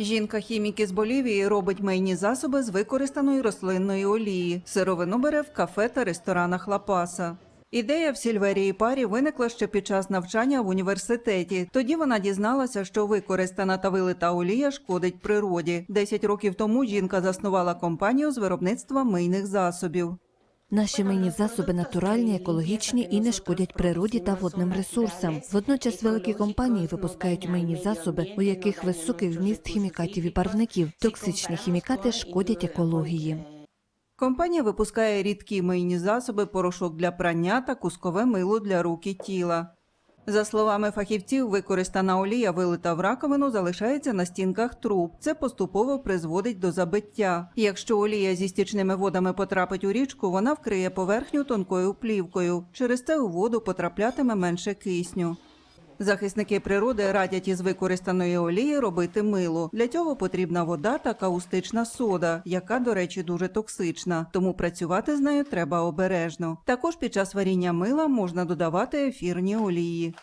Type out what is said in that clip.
Жінка-хімік із Болівії робить мийні засоби з використаної рослинної олії. Сировину бере в кафе та ресторанах Лапаса. Ідея в Сільверії парі виникла ще під час навчання в університеті. Тоді вона дізналася, що використана та вилита олія шкодить природі. Десять років тому жінка заснувала компанію з виробництва мийних засобів. Наші мийні засоби натуральні, екологічні і не шкодять природі та водним ресурсам. Водночас великі компанії випускають мийні засоби, у яких високий вміст хімікатів і барвників. Токсичні хімікати шкодять екології. Компанія випускає рідкі мийні засоби, порошок для прання та кускове мило для рук і тіла. За словами фахівців, використана олія, вилита в раковину, залишається на стінках труб. Це поступово призводить до забиття. Якщо олія зі стічними водами потрапить у річку, вона вкриє поверхню тонкою плівкою. Через це у воду потраплятиме менше кисню. Захисники природи радять із використаної олії робити мило. Для цього потрібна вода та каустична сода, яка, до речі, дуже токсична, тому працювати з нею треба обережно. Також під час варіння мила можна додавати ефірні олії.